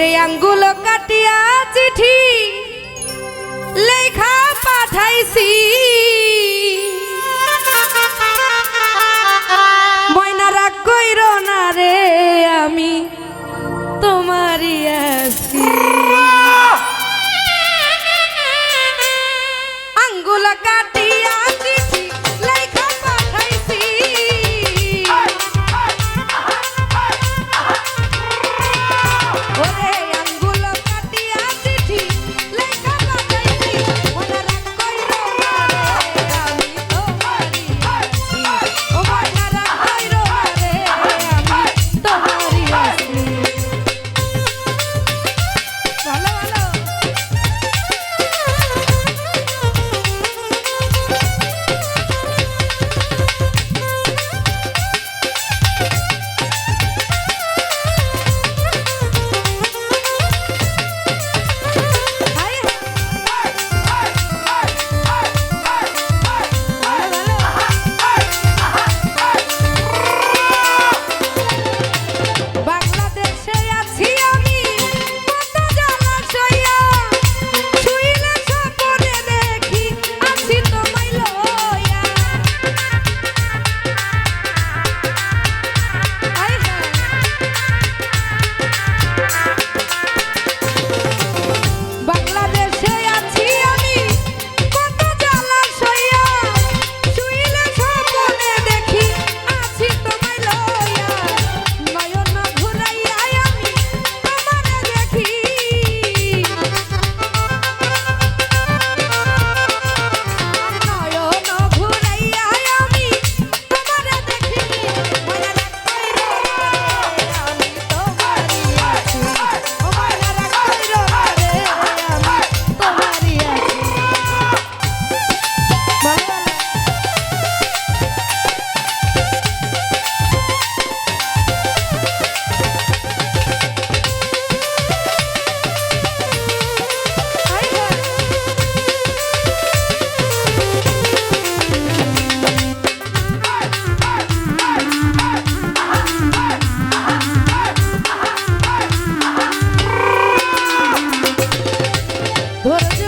ওরে আঙ্গুল কাটিয়া চিঠি লেখা পাঠাইছি। Bye.